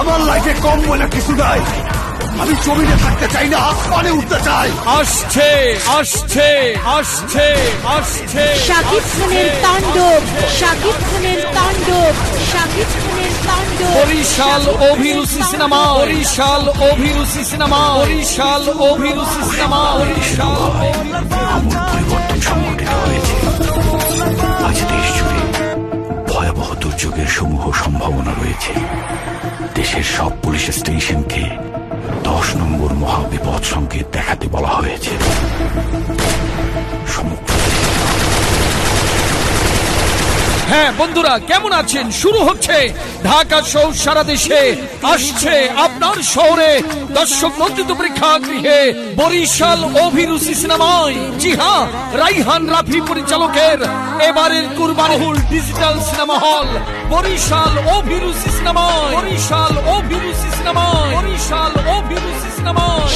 আমার লাইফে কম বলে কিছু নাই। আমি জমিনে থাকতে চাই না আসমানে উঠতে চাই। আসছে আসছে আসছে আসছে শাকিব খানের তাণ্ডব শাকিব খানের তাণ্ডব শাকিব খানের তাণ্ডব। Barishal Abhiruchi cinema. Barishal Abhiruchi cinema. Barishal Abhiruchi cinema. Barishal পরিবর্তন হয়েছে আজ দেশ জুড়ে ভয়াবহ দুর্যোগের সমূহ সম্ভাবনা রয়েছে। দেশের সব পুলিশ স্টেশনকে দশ নম্বর মহাবিপদ সংকেত দেখাতে বলা হয়েছে। হ্যাঁ বন্ধুরা, কেমন আছেন? শুরু হচ্ছে ঢাকা সহ সারা দেশে, আসছে আপনার শহরে দর্শক নন্দিত প্রেক্ষাগৃহে বরিশাল অভিরুচি সিনেমায়। জি হ্যাঁ রাইহান রাফি পরিচালকের এবারের কুরবানহুল ডিজিটাল সিনেমা হল বরিশাল অভিরুচি সিনেমায়। বরিশাল অভিরুচি সিনেমায়। বরিশাল অভিরুচি সিনেমায়।